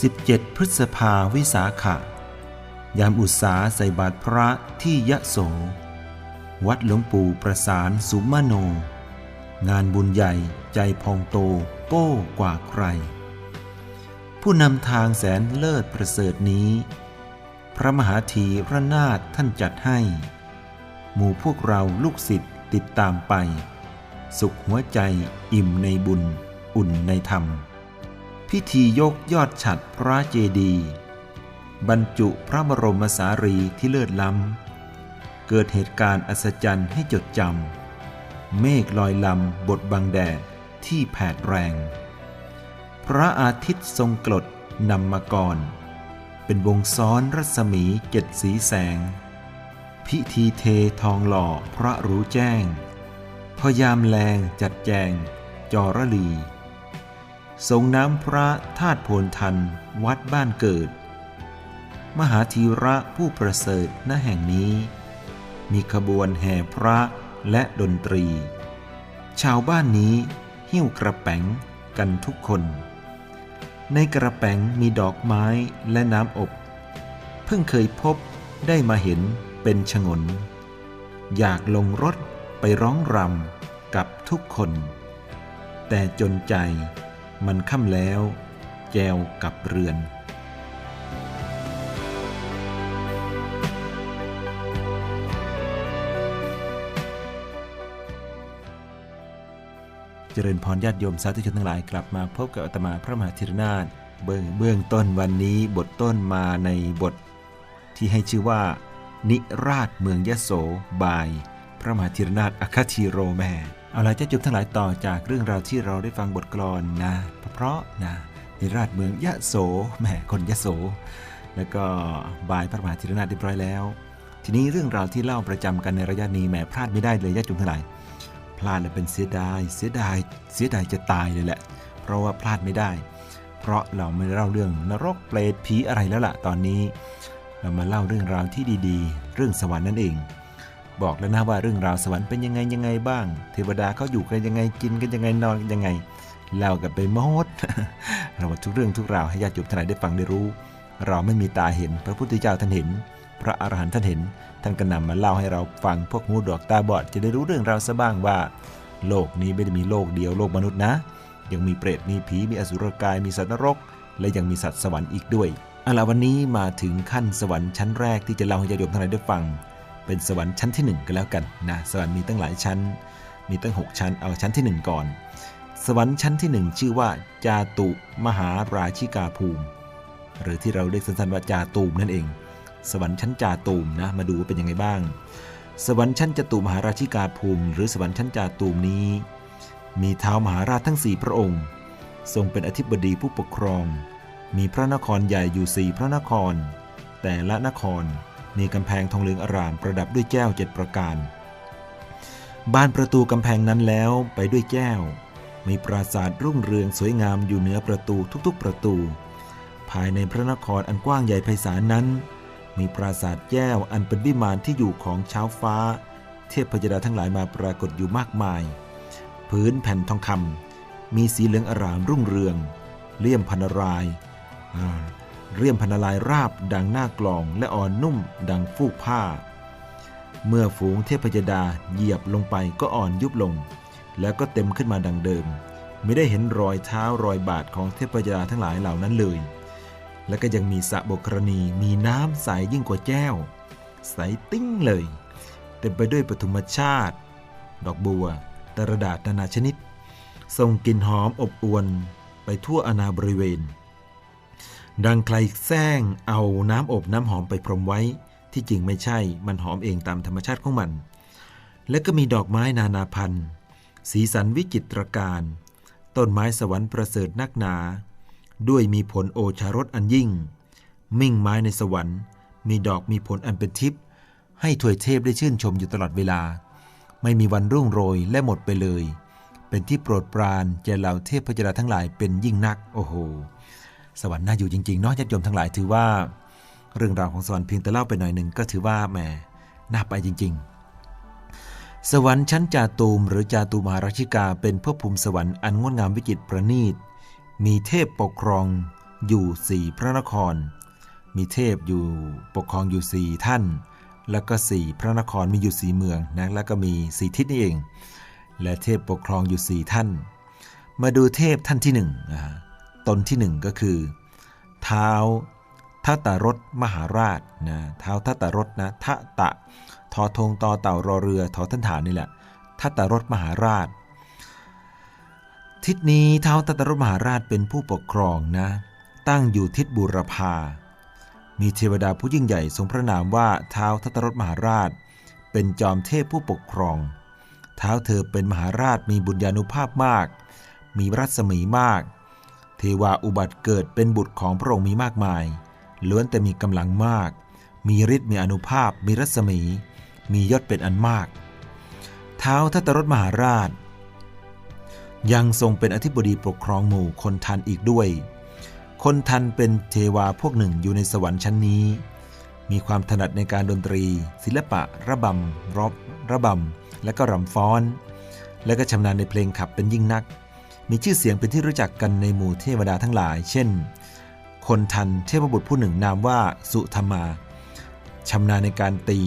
17 พฤษภาวิสาขะยามอุตสาใส่บาตรพระที่ยะโส วัดหลวงปู่ประสานสุมโน งานบุญใหญ่ใจพองโตโก้กว่าใคร ผู้นำทางแสนเลิศประเสริฐนี้ พระมหาธีระนาถท่านจัดให้ หมู่พวกเราลูกศิษย์ติดตามไป สุขหัวใจอิ่มในบุญอุ่นในธรรม พิธียกยอดฉัดพระเจดีย์บรรจุพระบรมสารีที่เลิศล้ำ เกิดเหตุการณ์อัศจรรย์ให้จดจำ เมฆลอยลำบทบังแดดที่แผดแรง พระอาทิตย์ทรงกรดนำมาก่อน เป็นวงซ้อนรัศมีเจ็ดสีแสง พิธีเททองหล่อพระรู้แจ้ง พยามแรงจัดแจง จอระลี ทรงน้ำพระธาตุโพนทัน วัดบ้านเกิด มหาธีระผู้ประเสริฐณแห่งนี้ มีขบวนแห่พระและดนตรี ชาวบ้านนี้หิ้วกระแป๋งกันทุกคน ในกระแป๋งมีดอกไม้และน้ำอบ เพิ่งเคยพบได้มาเห็นเป็นฉงน อยากลงรถไปร้องรำกับทุกคน แต่จนใจ มันค่ำแล้ว แจวกับเรือนเจริญพรญาติโยมสาธุชนทั้งหลายกลับมาพบกับอาตมาพระมหาธีรนาถเบื้องเบื้องต้นวันนี้บทต้นมาในบทที่ให้ชื่อว่า นิราชเมืองยะโสบาย พระมหาธีรนาถอคติโรแม่ เอาละเจ้าจุมทั้งหลายต่อจากเรื่องราวที่เราได้ฟังบทกลอนนะเพราะนะในราชเมืองยะโสแหมคนยะโส แล้วก็บายพระมหาธีรนาถเรียบร้อยแล้ว ทีนี้เรื่องราวที่เล่าประจำกันในระยะนี้แหมพลาดไม่ได้เลยญาติจุมทั้งหลายพลาดแล้วเป็นเสียดาย เสียดาย เสียดายจะตายเลยแหละ เพราะว่าพลาดไม่ได้ เพราะเราไม่เล่าเรื่องนรกเปรตผีอะไรแล้วล่ะตอนนี้ เรามาเล่าเรื่องราวที่ดีๆ เรื่องสวรรค์นั่นเอง บอกแล้วนะว่าเรื่องราวสวรรค์เป็นยังไงยังไงบ้าง เทวดาเขาอยู่กันยังไงกินกันยังไงนอนกันยังไงเล่ากันไปหมดเราทุกเรื่องทุกราวให้ญาติโยมท่านได้ฟังได้รู้ เราไม่มีตาเห็นพระพุทธเจ้าท่านเห็น พระอรหันต์ท่านเห็น ท่านก็นำมาเล่าให้เราฟังพวกหูดอกตาบอดจะได้รู้เรื่องราวซะบ้างว่า โลกนี้ไม่ได้มีโลกเดียวโลกมนุษย์นะ ยังมีเปรตมีผีมีอสุรกายมีสัตว์นรก และยังมีสัตว์สวรรค์อีกด้วยเอาละวันนี้มาถึงขั้นสวรรค์ชั้นแรกที่จะเล่าให้ญาติโยมทั้งหลายได้ฟัง เป็นสวรรค์ชั้นที่หนึ่งก็แล้วกันนะสวรรค์มีตั้งหลายชั้น มีตั้ง 6 ชั้นเอาชั้นที่หนึ่งก่อน สวรรค์ชั้นที่หนึ่งชื่อว่าจาตุมหาราชิกาภูมิ หรือที่เราเรียกสั้นๆว่าจาตูมนั่นเอง สวรรค์ชั้นจาตูมนะมาดูว่าเป็นยังไงบ้าง สวรรค์ชั้นจตุมหาราชิกาภูมิ หรือสวรรค์ชั้นจาตูมนี้ มีเท้ามหาราชทั้งสี่พระองค์ ทรงเป็นอธิบดีผู้ปกครอง มีพระนครใหญ่อยู่สี่พระนคร แต่ละนคร มีกำแพงทองเหลืองอารามประดับด้วยแก้วเจ็ดประการ บานประตูกำแพงนั้นแล้วไปด้วยแก้ว มีปราสาทรุ่งเรืองสวยงามอยู่เหนือประตูทุกๆประตู ภายในพระนครอันกว้างใหญ่ไพศาลนั้น มีปราสาทแก้วอันเป็นวิมานที่อยู่ของเช้าฟ้า เทพพยดาทั้งหลายมาปรากฏอยู่มากมาย พื้นแผ่นทองคำมีสีเหลืองอารามรุ่งเรือง เลี่ยมพันรายา เลี่ยมพันลายราบดังหน้ากลองและอ่อนนุ่มดังฟูกผ้า เมื่อฝูงเทพยดาเหยียบลงไปก็อ่อนยุบลง แล้วก็เต็มขึ้นมาดังเดิม ไม่ได้เห็นรอยเท้ารอยบาทของเทพยดาทั้งหลายเหล่านั้นเลย และก็ยังมีสระบกรณีมีน้ำใสยิ่งกว่าแก้ว ใสติ้งเลย เต็มไปด้วยปฐุมชาติ ดอกบัวตระดาษนานาชนิดส่งกลิ่นหอมอบอวนไปทั่วอาณาบริเวณ ดังใครแซงเอาน้ำอบน้ำหอมไปพรมไว้ ที่จริงไม่ใช่มันหอมเองตามธรรมชาติของมัน และก็มีดอกไม้นานาพันธุ์สีสันวิจิตรการ ต้นไม้สวรรค์ประเสริฐนักหนา ด้วยมีผลโอชารสอันยิ่ง มิ่งไม้ในสวรรค์ มีดอกมีผลอันเป็นทิพย์ให้ถวยเทพได้ชื่นชมอยู่ตลอดเวลา ไม่มีวันรุ่งโรยและหมดไปเลย เป็นที่โปรดปรานแก่เหล่าเทพพจราทั้งหลายเป็นยิ่งนัก โอ้โห สวรรค์น่าอยู่จริงๆเนาะญาติโยมทั้งหลายถือว่า เรื่องราวของสวรรค์เพียงแต่เล่าไปหน่อยหนึ่งก็ถือว่าแหมน่าไปจริง ๆ สวรรค์ชั้นจาตูมหรือจาตูมหาราชิกา เป็นภพภูมิสวรรค์อันงดงามวิจิตรประณีต มีเทพปกครองอยู่สี่พระนคร มีเทพอยู่ปกครองอยู่สี่ท่าน แล้วก็สี่พระนครมีอยู่สี่เมืองนะแล้วก็มีสี่ทิศนี่เอง และเทพปกครองอยู่สี่ท่าน มาดูเทพท่านที่หนึ่งนะ ตนที่หนึ่งก็คือ เท้าทัตตรถมหาราชนะเท้าทัตตรถนะทะตะทอทงตอเต่ารอเรือทอท่านฐานนี่แหละทัตตรถมหาราช ทิศนี้เท้าทัตตรถมหาราชเป็นผู้ปกครองนะ ตั้งอยู่ทิศบุรพา มีเทวดาผู้ยิ่งใหญ่ทรงพระนามว่าเท้าทัตตรถมหาราช เป็นจอมเทพผู้ปกครอง เท้าเธอเป็นมหาราชมีบุญญานุภาพมาก มีรัศมีมาก ทวาอุบัติเกิดเป็นบุตรของพระองค์มีมากมาย ล้วนแต่มีกำลังมาก มีฤทธิ์มีอนุภาพ มีรัศมี มียศเป็นอันมาก เท้าทัตรถมหาราช ยังทรงเป็นอธิบดีปกครองหมู่คนทันอีกด้วย คนทันเป็นเทวาพวกหนึ่งอยู่ในสวรรค์ชั้นนี้ มีความถนัดในการดนตรี ศิลปะ ระบำรอบระบำและก็รำฟ้อน และก็ชำนาญในเพลงขับเป็นยิ่งนัก มีชื่อเสียงเป็นที่รู้จักกันในหมู่เทวดาทั้งหลาย เช่น คนทันเทพบุตรผู้หนึ่งนามว่าสุธรรมาชำนาญในการตี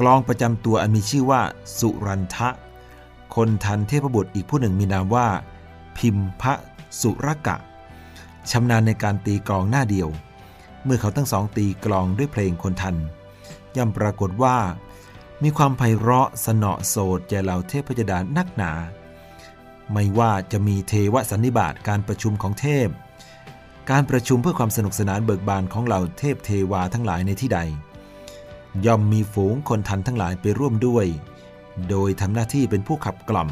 กลองประจำตัวอันมีชื่อว่าสุรันทะ คนทันเทพบุตรอีกผู้หนึ่งมีนามว่า พิมพะสุรกะชำนาญในการตีกลองหน้าเดียว เมื่อเขาทั้งสองตีกลองด้วยเพลงคนทัน ย่อมปรากฏว่า มีความไพเราะสนอโสดแก่เหล่าเทพพยดานักหนา ไม่ว่าจะมีเทวสันนิบาตการประชุมของเทพ การประชุมเพื่อความสนุกสนานเบิกบานของเหล่าเทพเทวาทั้งหลายในที่ใด ย่อมมีฝูงคนทันทั้งหลายไปร่วมด้วย โดยทำหน้าที่เป็นผู้ขับกล่อม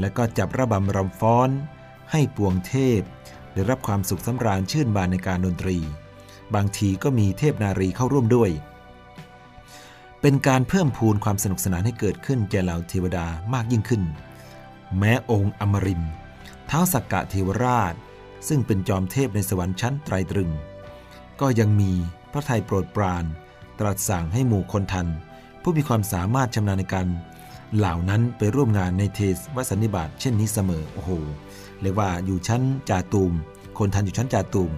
และก็จับระบำรำฟ้อน ให้ปวงเทพ ได้รับความสุขสำราญชื่นบานในการดนตรี บางทีก็มีเทพนารีเข้าร่วมด้วยเป็นการเพิ่มพูนความสนุกสนานให้เกิดขึ้นแก่เหล่าเทวดามากยิ่งขึ้น แม้องค์อมรินทร์ท้าวสักกะเทวราช ซึ่งเป็นจอมเทพในสวรรค์ชั้นไตรตรึง ก็ยังมีพระทัยโปรดปราน ตรัสสั่งให้หมู่คนทัน ผู้มีความสามารถชำนาญในการเหล่านั้นไปร่วมงานในเทศวสันนิบาตเช่นนี้เสมอโอ้โหเรียกว่าอยู่ชั้นจาตูม คนทันอยู่ชั้นจาตูม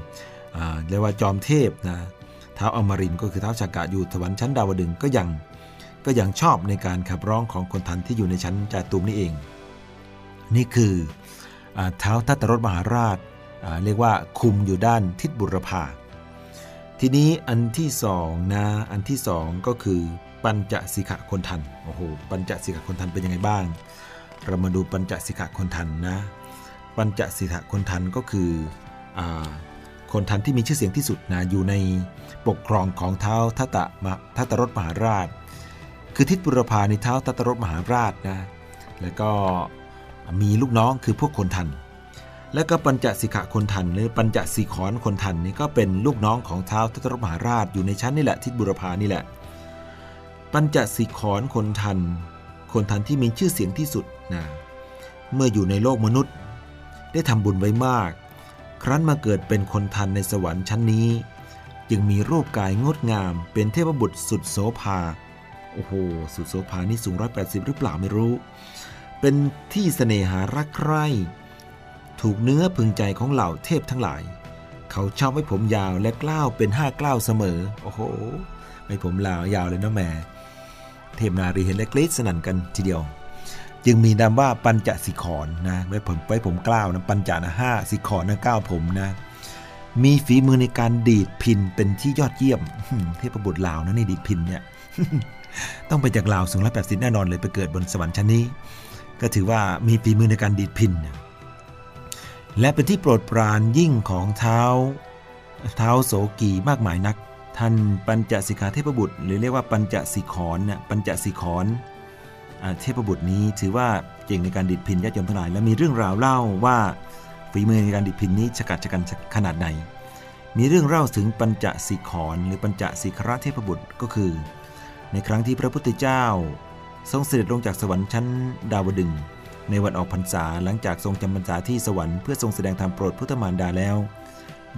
เรียกว่าจอมเทพนะท้าวอมรินก็คือท้าวชากะอยู่สวรรค์ชั้นดาวดึงก็ยังก็ยังชอบในการขับร้องของคนทันที่อยู่ในชั้นจาตูมนี่เอง นี่คืออาท้าทัตตรถมหาราช เรียกว่าคุมอยู่ด้านทิศบุรพาทีนี้อันที่สองนะอันที่สองก็คือปัญจสิกขคนทันโอ้โหปัญจสิกขคนทันเป็นยังไงบ้าง เรามาดูปัญจสิกขคนทันนะ ปัญจสิกขคนทันก็คืออคนทันที่มีชื่อเสียงที่สุดนะอยู่ในปกครองของเท้าทัตตะมะทัตรถมหาราช คือทิศบุรพาในเท้าทัตตรถมหาราชนะแล้วก็ มีลูกน้องคือพวกคนทัน และก็ปัญจสิกขคนทันหรือปัญจสีขอนคนทันนี่ก็เป็นลูกน้องของเท้าทัตรมหาราชอยู่ในชั้นนี่แหละทิศบุรพานี่แหละ ปัญจสีขอนคนทัน คนทันที่มีชื่อเสียงที่สุดนะเมื่ออยู่ในโลกมนุษย์ ได้ทำบุญไว้มาก ครั้นมาเกิดเป็นคนทันในสวรรค์ชั้นนี้ จึงมีรูปกายงดงาม เป็นเทพบุตรสุดโสภาโอ้โหสุดโสภานี่สูงร้อยแปดสิบหรือเปล่าไม่รู้ เป็นที่เสน่หารักใคร่ ถูกเนื้อพึงใจของเหล่าเทพทั้งหลาย เขาชอบไว้ผมยาวและกล้าวเป็นห้ากล้าวเสมอ โอ้โหไว้ผมลาวยาวเลยนะแม่เทพนารีเห็นและกรี๊ดสนั่นกันทีเดียว จึงมีนามว่าปัญจสิขรนนะไว้ผมไว้ผมกล้าวนะปัญจนะห้าสิขรนนะเก้าผมนะ มีฝีมือในการดีดพินเป็นที่ยอดเยี่ยมเทพบุตรลาวนะนี่ดีดพินเนี่ยต้องไปจากลาวสูงร้อยแปดสิบแน่นอนเลยไปเกิดบนสวรรค์ชั้นนี้ ก็ถือว่ามีฝีมือในการดีดพิน และเป็นที่โปรดปรานยิ่งของเท้าเท้าโสกีมากมายนัก ท่านปัญจสิกขาเทพบุตร หรือเรียกว่าปัญจสิขรเนี่ยปัญจสิขอ่าเทพบุตรนี้ถือว่าเก่งในการดิดพินญาติโยมทั้งหลายและมีเรื่องราวเล่าว่าฝีมือในการดิดพินนี้ฉกัดฉกันขนาดไหน มีเรื่องเล่าถึงปัญจสิขรหรือปัญจสิกขเทพบุตรก็คือ ในครั้งที่พระพุทธเจ้า ทรงเสด็จลงจากสวรรค์ชั้นดาวดึงในวันออกพรรษาหลังจากทรงจำพรรษาที่สวรรค์เพื่อทรงแสดงธรรมโปรดพุทธมารดาแล้ว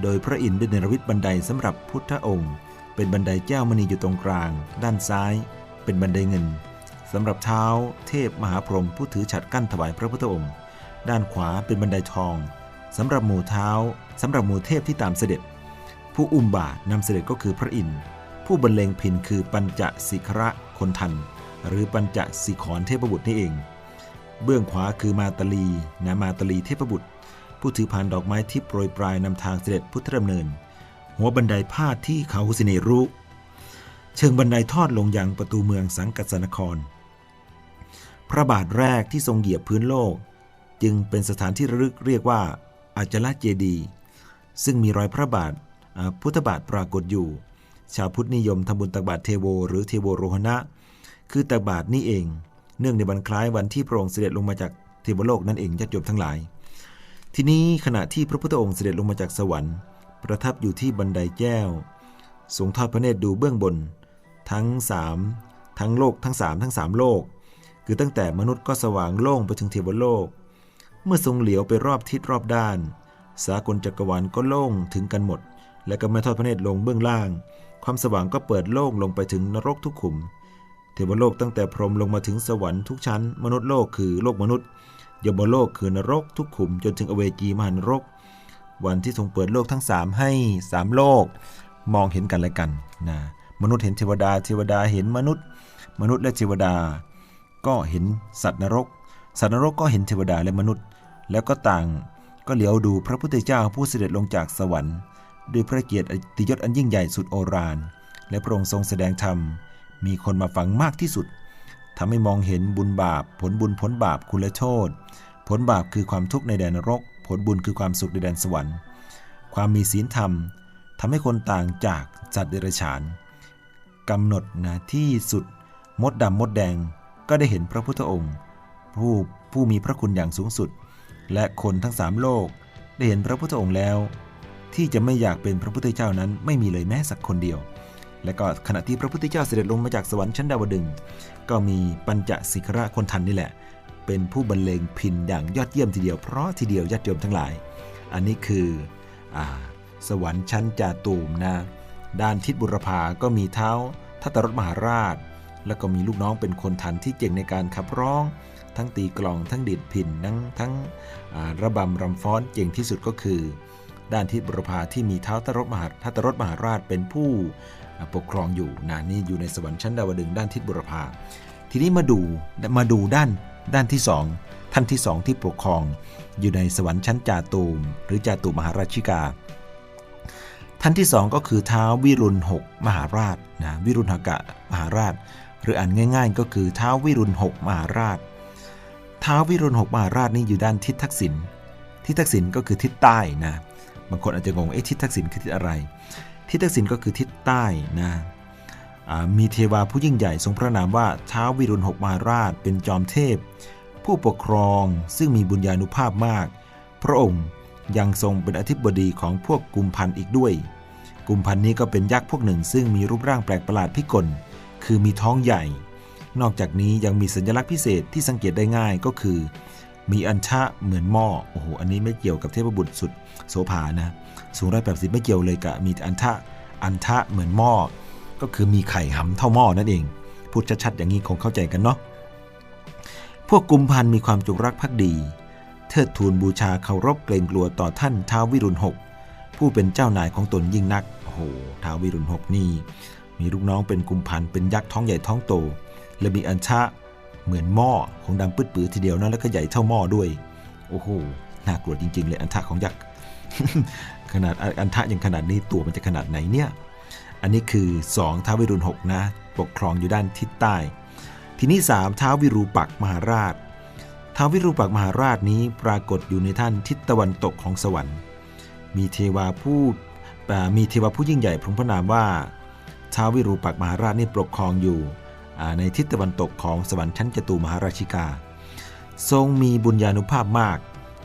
โดยพระอินทร์ได้เนรมิตบันไดสำหรับพุทธองค์ เป็นบันไดแก้วมณีอยู่ตรงกลาง ด้านซ้าย เป็นบันไดเงินสำหรับเท้า เทพมหาพรหมผู้ถือฉัตรกั้นถวายพระพุทธองค์ ด้านขวาเป็นบันไดทองสำหรับหมู่เท้าสำหรับหมู่เทพที่ตามเสด็จ ผู้อุ้มบาทนำเสด็จก็คือพระอินทร์ผู้บรรเลงพินคือปัญจสิกระคนทัน หรือปัญจสิขรเทพบุตรนี่เอง เบื้องขวาคือมาตาลีนะมาตาลีเทพบุตร ผู้ถือพานดอกไม้ที่โปรยปลายนำทางเสด็จพุทธดำเนิน หัวบันไดพาดที่เขาสิเนรุเชิงบันไดทอดลงยังประตูเมืองสังกัสนคร พระบาทแรกที่ทรงเหยียบพื้นโลก จึงเป็นสถานที่ระลึกเรียกว่าอาจลเจดี ซึ่งมีรอยพระบาทพุทธบาทปรากฏอยู่ ชาวพุทธนิยมทำบุญตักบาตรเทโว หรือเทโวโรหณะ คือตักบาตรนี่เอง เนื่องในวันคล้ายวันที่พระองค์เสด็จลงมาจากเทวโลกนั่นเองญาติโยมทั้งหลาย ทีนี้ขณะที่พระพุทธองค์เสด็จลงมาจากสวรรค์ ประทับอยู่ที่บันไดแก้วทรงทอดพระเนตรดูเบื้องบน ทั้งสามทั้งโลกทั้งสามทั้งสามโลก คือตั้งแต่มนุษย์ก็สว่างโล่งไปถึงเทวโลก เมื่อทรงเหลียวไปรอบทิศรอบด้าน สากลจักรวาลก็โล่งถึงกันหมด และก็ไม่ทอดพระเนตรลงเบื้องล่าง ความสว่างก็เปิดโล่งลงไปถึงนรกทุกขุม เทวโลกตั้งแต่พรหมลงมาถึงสวรรค์ทุกชั้น มนุษย์โลกคือโลกมนุษย์ยมโลกคือนรกทุกขุมจนถึงอเวจีมหานรก วันที่ทรงเปิดโลกทั้งสามให้สามโลก มองเห็นกันและกันนะมนุษย์เห็นเทวดาเทวดาเห็นมนุษย์ มนุษย์และเทวดา ก็เห็นสัตว์นรก สัตว์นรกก็เห็นเทวดาและมนุษย์ แล้วก็ต่างก็เหลียวดูพระพุทธเจ้าผู้เสด็จลงจากสวรรค์ ด้วยพระเกียรติยศอันยิ่งใหญ่สุดโอฬารและพระองค์ทรงแสดงธรรม มีคนมาฟังมากที่สุดทำให้มองเห็นบุญบาป ผลบุญผลบาปคุณและโทษ ผลบาปคือความทุกข์ในแดนนรก ผลบุญคือความสุขในแดนสวรรค์ ความมีศีลธรรมทำให้คนต่างจากสัตว์เดรัจฉานกำหนดนะที่สุดมดดำมดแดงก็ได้เห็นพระพุทธองค์ ผู้ผู้มีพระคุณอย่างสูงสุด และคนทั้งสามโลก ได้เห็นพระพุทธองค์แล้ว ที่จะไม่อยากเป็นพระพุทธเจ้านั้นไม่มีเลยแม้สักคนเดียว และก็ขณะที่พระพุทธเจ้าเสด็จลงมาจากสวรรค์ชั้นดาวดึงก็มีปัญจสิกระคนทันนี่แหละ เป็นผู้บรรเลงพินอย่างยอดเยี่ยมทีเดียวเพราะทีเดียวญาติโยมทั้งหลาย อันนี้คืออสวรรค์ชั้นจาตูมนะด้านทิศบุรพาก็มีเท้าทัตรถมหาราช แล้วก็มีลูกน้องเป็นคนทันที่เก่งในการขับร้อง ทั้งตีกลองทั้งดิดพินทั้งทั้งระบำรำฟ้อนเก่งที่สุดก็คือ ด้านทิศบุรพาที่มีเท้าทัตรถมหาทัตรถมหาราชเป็นผู้ ปกครองอยู่นะนี่อยู่ในสวรรค์ชั้นดาวดึงด้านทิศบุรพาทีนี้มาดูมาดูด้านด้านที่สองท่านที่สองที่ปกครอง อยู่ในสวรรค์ชั้นจาตูม หรือจาตูมมหาราชิกา ท่านที่สองก็คือเท้าวิรุณหกมหาราชนะวิรุณหกะมหาราช หรืออ่านง่าย ๆ ก็คือเท้าวิรุณหกมหาราชเท้าวิรุณหกมหาราชนี่อยู่ด้านทิศทักษิณทิศทักษิณก็คือทิศใต้นะบางคนอาจจะงงเอ๊ะทิศทักษิณคือทิศอะไร ทิศทักษิณก็คือทิศใต้นะมีเทวาผู้ยิ่งใหญ่ทรงพระนามว่าท้าววิรุณหกมหาราชเป็นจอมเทพ ผู้ปกครองซึ่งมีบุญญาณุภาพมาก พระองค์ยังทรงเป็นอธิบดีของพวกกุมพันอีกด้วย กุมพันนี้ก็เป็นยักษ์พวกหนึ่ง ซึ่งมีรูปร่างแปลกประหลาดพิกล คือมีท้องใหญ่ นอกจากนี้ยังมีสัญลักษณ์พิเศษที่สังเกตได้ง่ายก็คือ มีอัญชะเหมือนหม้อโอ้โหอันนี้ไม่เกี่ยวกับเทพบุตรสุดโสภานะสูงร้อยแปดสิบไม่เกี่ยวเลยกับมีอัญชะอัญชะเหมือนหม้อก็คือมีไข่หำเท่าหม้อนั่นเอง พูดชัดๆอย่างนี้คงเข้าใจกันเนาะพวกกุมพันมีความจงรักภักดี เทิดทูนบูชาเคารพเกรงกลัวต่อท่านท้าววิรุณหกผู้เป็นเจ้านายของตนยิ่งนักโอ้โหท้าววิรุณหกนี่มีลูกน้องเป็นกุมพันเป็นยักษ์ท้องใหญ่ท้องโต และมีอัญชะ เหมือนหม้อของดำปื้ดปือทีเดียวนะแล้วก็ใหญ่เท่าหม้อด้วย โอ้โหน่ากลัวจริง ๆ เลยอัญชะของยักษ์ขนาดอัญชะอยังขนาดนี้ตัวมันจะขนาดไหนเนี่ย อันนี้คือ2ท้าวิรุณหกนะ ปกครองอยู่ด้านทิศใต้ ทีนี้3ท้าวิรูปักมหาราชท้าวิรูปักมหาราชนี้ปรากฏอยู่ในท่านทิศตะวันตกของสวรรค์ มีเทวาผู้มีเทวาผู้ยิ่งใหญ่พระพระนามว่าท้าวิรูปักมหาราชนี่ปกครองอยู่ ในทิศตะวันตกของสวรรค์ชั้นจตุมหาราชิกา ทรงมีบุญญาณุภาพมาก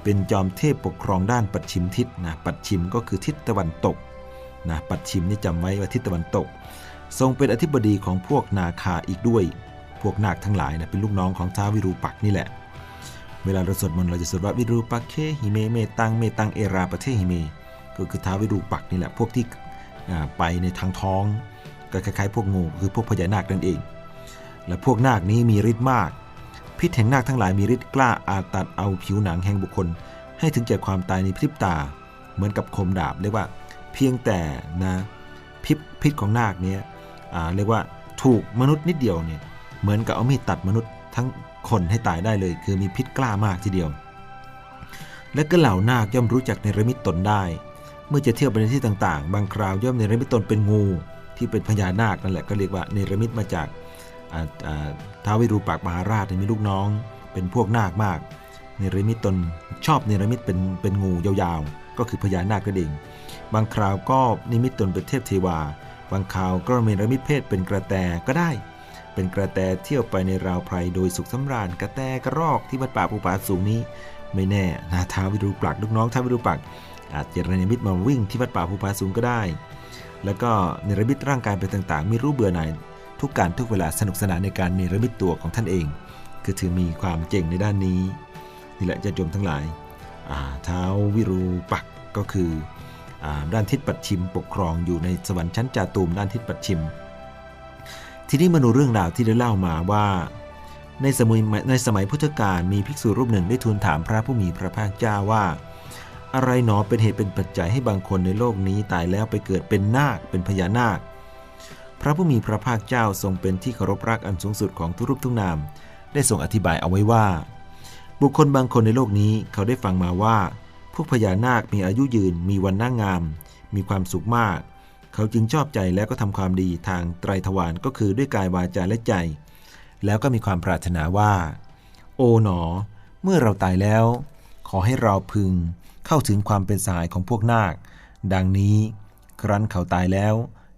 เป็นจอมเทพปกครองด้านปัจฉิมทิศนะปัจฉิมก็คือทิศตะวันตกนะปัดชิมนี่จำไว้ว่าทิศตะวันตก ทรงเป็นอธิบดีของพวกนาคาอีกด้วย พวกนาคทั้งหลายนะเป็นลูกน้องของท้าวิรูปักนี่แหละ เวลาเราสวดมนต์เราจะสวดว่าวิรูปักเคหิเมเมตังเมตังเอราประเทหิเม ก็คือท้าวิรูปักนี่แหละพวกที่ไปในทางท้องก็คล้ายๆพวกงูคือพวกพญานาคนั่นเอง และพวกนาคนี้มีฤทธิ์มาก พิษแห่งนาคทั้งหลายมีฤทธิ์กล้าอาจตัดเอาผิวหนังแห่งบุคคล ให้ถึงแก่ความตายในพริบตา เหมือนกับคมดาบเรียกว่า เพียงแต่นะพิษพิษของนาคเนี้ยเรียกว่าถูกมนุษย์นิดเดียวเนี่ยเหมือนกับเอามีดตัดมนุษย์ทั้งคนให้ตายได้เลย คือมีพิษกล้ามากทีเดียว และก็เหล่านาคย่อมรู้จักในระมิตตนได้ เมื่อจะเที่ยวไปในที่ต่างๆ บางคราวย่อมในระมิตตนเป็นงู ที่เป็นพญานาคนั่นแหละก็เรียกว่าเนรมิตมาจาก ท้าววิรูปักมหาราชมีลูกน้อง เป็นพวกนาคมากเนรมิตตนชอบเนรมิตเป็นเป็นงูยาวๆ ก็คือพญานาคก็เองบางคราวก็นิมิตตนเป็นเทพเทวา บางคราวก็เนรมิตเพศเป็นกระแตก็ได้ เป็นกระแตเที่ยวไปในราวไพรโดยสุขสำราญกระแตกระรอกที่วัดป่าภูผาสูงนี้ ไม่แน่นาท้าววิรูปักลูกน้องท้าววิรูปักอาจจะเนรมิตมาวิ่งที่วัดป่าภูผาสูงก็ได้ แล้วก็เนรมิตร่างกายไปต่างๆไม่รู้เบื่อหน่าย ทุกการทุกเวลาสนุกสนานในการเนรมิตตัวของท่านเอง คือถือมีความเจ๋งในด้านนี้ นี่แหละจะจมทั้งหลายอ่าท้าววิรูปักก็คืออด้านทิศปัดชิมปกครองอยู่ในสวรรค์ชั้นจาตุมด้านทิศปัดชิม ทีนี้มาดูเรื่องราวที่ได้เล่ามาว่า ในสมัยในสมัยพุทธกาลมีภิกษุรูปหนึ่งได้ทูลถามพระผู้มีพระภาคเจ้าว่า อะไรหนอเป็นเหตุเป็นปัจจัยให้บางคนในโลกนี้ตายแล้วไปเกิดเป็นนาคเป็นพญานาค พระผู้มีพระภาคเจ้าทรงเป็นที่เคารพรักอันสูงสุดของทุกรูปทุกนาม ได้ทรงอธิบายเอาไว้ว่า บุคคลบางคนในโลกนี้เขาได้ฟังมาว่า พวกพญานาคมีอายุยืน มีวันน้างาม มีความสุขมาก เขาจึงชอบใจแล้วก็ทำความดีทางไตรทวารก็คือด้วยกายวาจาและใจ แล้วก็มีความปรารถนาว่า โอ๋หนอ เมื่อเราตายแล้ว ขอให้เราพึง เข้าถึงความเป็นสายของพวกนาค ดังนี้ ครั้นเขาตายแล้ว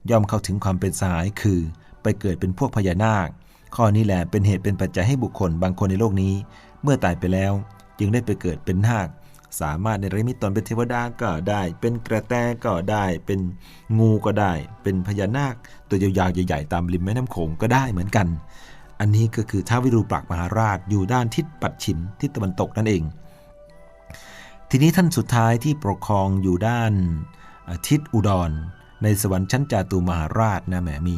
ย่อมเข้าถึงความเป็นสหายคือ ไปเกิดเป็นพวกพญานาค ข้อนี้แหละเป็นเหตุเป็นปัจจัยให้บุคคลบางคนในโลกนี้ เมื่อตายไปแล้ว จึงได้ไปเกิดเป็นนาค สามารถในระมิตตนเป็นเทวดาก็ได้ เป็นกระแตก็ได้ เป็นงูก็ได้ เป็นพญานาค ตัวยาวๆใหญ่ๆตามริมแม่น้ำโขงก็ได้เหมือนกัน อันนี้ก็คือท้าววิรูปักมหาราชอยู่ด้านทิศปัดฉิมทิศตะวันตกนั่นเอง ทีนี้ท่านสุดท้ายที่ปกครองอยู่ด้านทิศอุดร ในสวรรค์ชั้นจาตุมหาราชนะแหมมี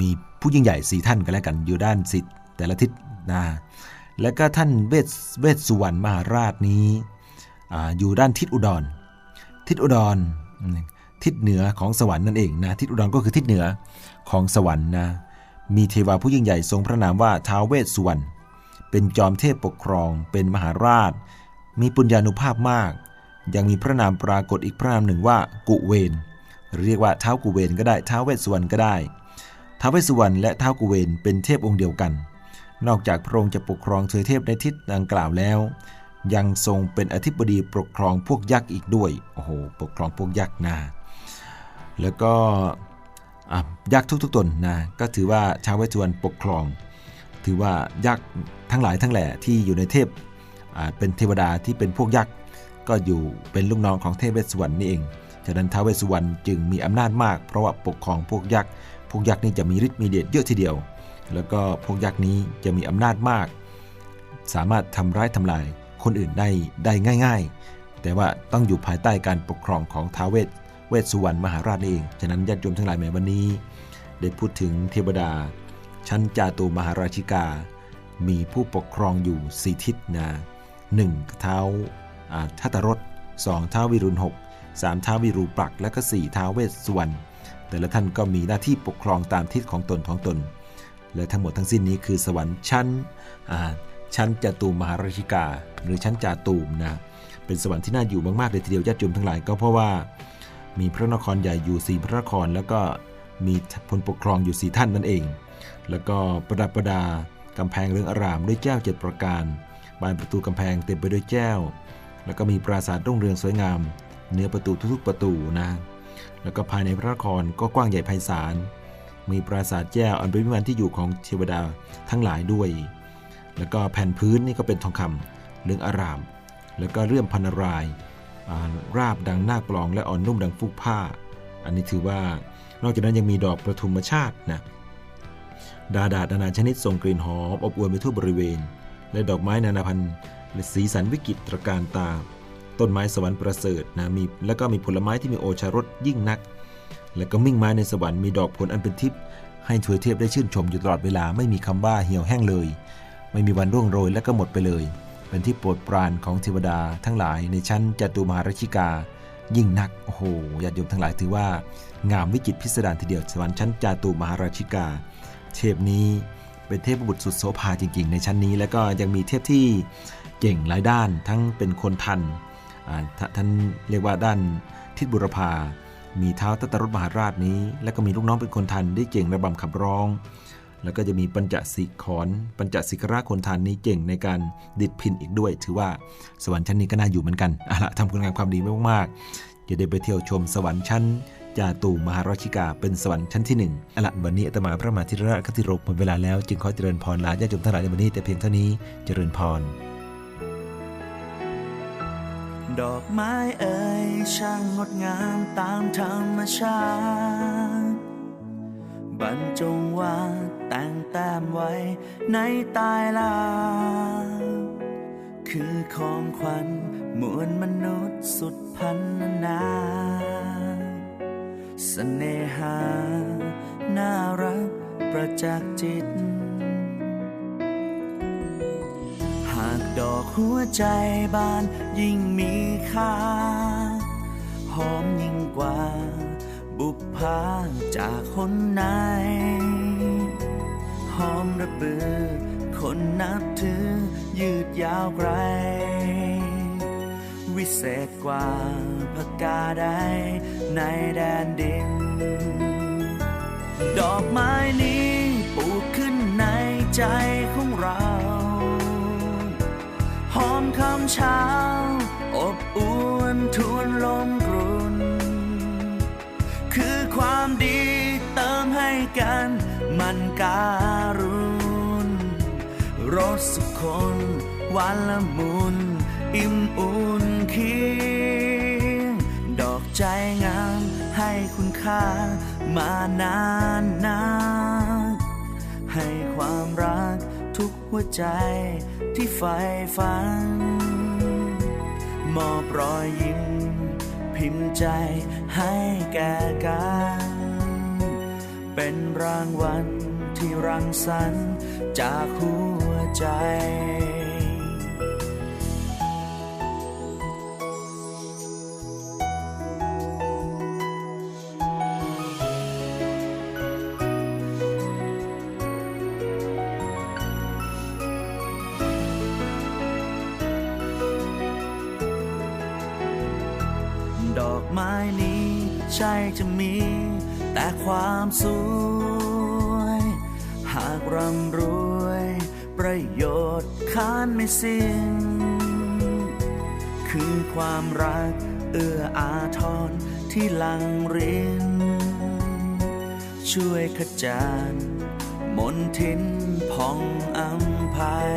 มีผู้ยิ่งใหญ่สี่ท่านกันแล้วกันอยู่ด้านสิทธิ์แต่ละทิศนะแล้วก็ท่านเวสเวสสุวรรณมหาราชนี้ออยู่ด้านทิศอุดร ทิศอุดร ทิศเหนือของสวรรค์นั่นเองนะทิศอุดรก็คือทิศเหนือของสวรรค์นะมีเทวาผู้ยิ่งใหญ่ทรงพระนามว่าท้าวเวสสุวรรณเป็นจอมเทพปกครองเป็นมหาราช มีปุญญานุภาพมาก ยังมีพระนามปรากฏอีกพระนามหนึ่งว่ากุเวน หรือเรียกว่าเท้ากุเวนก็ได้เท้าเวสสุวรรณก็ได้เท้าเวสสุวรรณและเท้ากุเวนเป็นเทพองค์เดียวกัน นอกจากพระองค์จะปกครองเทวเทพในทิศดังกล่าวแล้ว ยังทรงเป็นอธิบดีปกครองพวกยักษ์อีกด้วยโอ้โหปกครองพวกยักษ์นะแล้วก็ยักษ์ทุกๆตนนะก็ถือว่าท้าวเวสสุวรรณปกครอง ถือว่ายักษ์ทั้งหลายทั้งแหล่ที่อยู่ในเทพเป็นเทวดาที่เป็นพวกยักษ์ก็อยู่เป็นลูกน้องของเทพเวสสุวรรณนี่เอง ฉะนั้นท้าวเวสสุวรรณจึงมีอำนาจมาก เพราะว่าปกครองพวกยักษ์ พวกยักษ์นี่จะมีฤทธิ์มีเดชเยอะทีเดียว แล้วก็พวกยักษ์นี้จะมีอำนาจมาก สามารถทำร้ายทำลายคนอื่นได้ได้ง่าย ๆ แต่ว่าต้องอยู่ภายใต้การปกครองของท้าวเวสเวสสุวรรณมหาราชเอง ฉะนั้นญาติโยมทั้งหลายแม้วันนี้ ได้พูดถึงเทวดา ชั้นจาตุมหาราชิกา มีผู้ปกครองอยู่สี่ทิศนะหนึ่งเท้าอ่าทัตรสสองเท้าวิรุณหก สามเท้าวิรูปักและก็สี่เท้าเวสสุวรรณแต่ละท่านก็มีหน้าที่ปกครองตามทิศของตนของตน และทั้งหมดทั้งสิ้นนี้คือสวรรค์ชั้นชั้นจาตุมหาราชิกา หรือชั้นจาตูมนะเป็นสวรรค์ที่น่าอยู่มากๆเลยทีเดียวญาติโยมทั้งหลายก็เพราะว่า มีพระนครใหญ่อยู่สี่พระนคร แล้วก็มีพลปกครองอยู่สี่ท่านนั่นเอง แล้วก็ประดับประดากำแพงเรืองอารามด้วยแก้วเจ็ดประการ บานประตูกำแพงเต็มไปด้วยแก้ว แล้วก็มีปราสาทรุ่งเรืองสวยงาม เนื้อประตูทุกๆประตูนะแล้วก็ภายในพระนครก็กว้างใหญ่ไพศาลมีปราสาทแก้วอันเป็นวิมานที่อยู่ของเทวดาทั้งหลายด้วย แล้วก็แผ่นพื้นนี่ก็เป็นทองคำเหลืองอาราม แล้วก็เลื่อมพันรายาราบดังหน้ากลองและอ่อนนุ่มดังฟูกผ้า อันนี้ถือว่านอกจากนั้นยังมีดอกประทุมชาตินะดาดาดนานาชนิดส่งกลิ่นหอมอบอวลไปทั่วบริเวณ และดอกไม้นานาพันธุ์และสีสันวิจิตรการตา ต้นไม้สวรรค์ประเสริฐนะมีแล้วก็มีผลไม้ที่มีโอชารสยิ่งนัก และก็มิ่งไม้ในสวรรค์มีดอกผลอันเป็นทิพย์ให้ถวยเทพได้ชื่นชมอยู่ตลอดเวลาไม่มีคำว่าเหี่ยวแห้งเลย ไม่มีวันร่วงโรยและก็หมดไปเลย เป็นที่โปรดปรานของเทวดาทั้งหลายในชั้นจตุมหารชิกา ยิ่งนักโอ้โหญาติโยมทั้งหลายถือว่างามวิจิตพิสดารทีเดียวสวรรค์ชั้นจตุมหาราชิกา เทพนี้เป็นเทพบุตรสุดโสภาจริงๆ ในชั้นนี้ แล้วก็ยังมีเทพที่เก่งหลายด้านทั้งเป็นคนทัน ท่านเรียกว่าด้านทิศบุรพา มีเท้าตัตรถมหาราชนี้ แล้วก็มีลูกน้องเป็นคนทันได้เก่งระบำขับร้อง แล้วก็จะมีปัญจสิขอนปัญจสิกราคนทันนี้เก่งในการดิดพินอีกด้วย ถือว่าสวรรค์ชั้นนี้ก็น่าอยู่เหมือนกันอะละทำคุณงามความดีไม่มากๆจะได้ไปเที่ยวชมสวรรค์ชั้นจาตูมหาราชิกาเป็นสวรรค์ชั้นที่หนึ่งอละวันนี้อาตมาพระมหาธิราชคติรบหมดเวลาแล้วจึงขอเจริญพรลาญาติโยมทั้งหลายในวันนี้แต่เพียงเท่านี้เจริญพร ดอกไม้เอ่ยช่างงดงามตามธรรมชาติ บรรจงวางแต่งแต้มไว้ในตายลา คือของขวัญมวลมนุษย์สุดพันนาสเสน่หา น่ารักประจักษ์จิต หากดอกหัวใจบานยิ่งมีค่า หอมยิ่งกว่า บุพภาจากคนไหน หอมระเบือ คนนับถือ ยืดยาวไกล วิเศษกว่าพกาไดในแดนดิน ดอกไม้นี้ปลูกขึ้นในใจของเรา หอมคำเช้า อบอวนทวนลมกรุน คือความดีเติมให้กันมันการุณรสสุคนหวานละมุน อิ่มอุ่นเคียงดอกใจงามให้คุณค่ามานานนานให้ความรักทุกหัวใจ ที่ใฝ่ฝัน มอบรอยยิ้ม พิมพ์ใจให้แก่กัน เป็นรางวัลที่รังสรรค์จากหัวใจ ดอกไม้นี้ ใช่จะมี แต่ความสวย หากร่ำรวย ประโยชน์ค้านไม่สิ้น คือความรักเอื้ออาทรที่หลังริน ช่วยขจานมนทินพองอัมภัย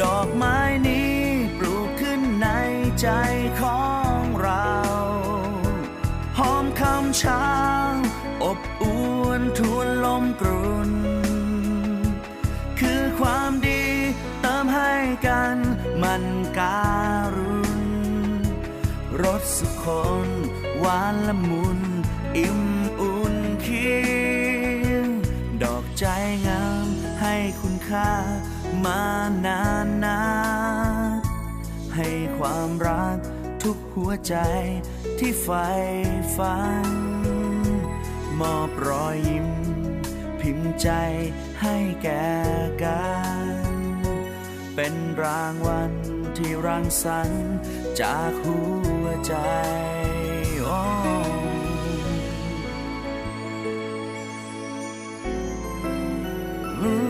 ดอกไม้นี้ปลูกขึ้นในใจของ ช้าอบอวนทวนลมกรุน คือความดีเติมให้กันมันการุณรสสุคนหวานละมุน อิ่มอุ่นเคียงดอกใจงามให้คุณค่ามานานนานให้ความรักทุกหัวใจ ที่ไฟฝัน มอบรอยยิ้ม พิมพ์ใจให้แก่กัน เป็นรางวัลที่รังสรรค์จากหัวใจ oh. 嗯。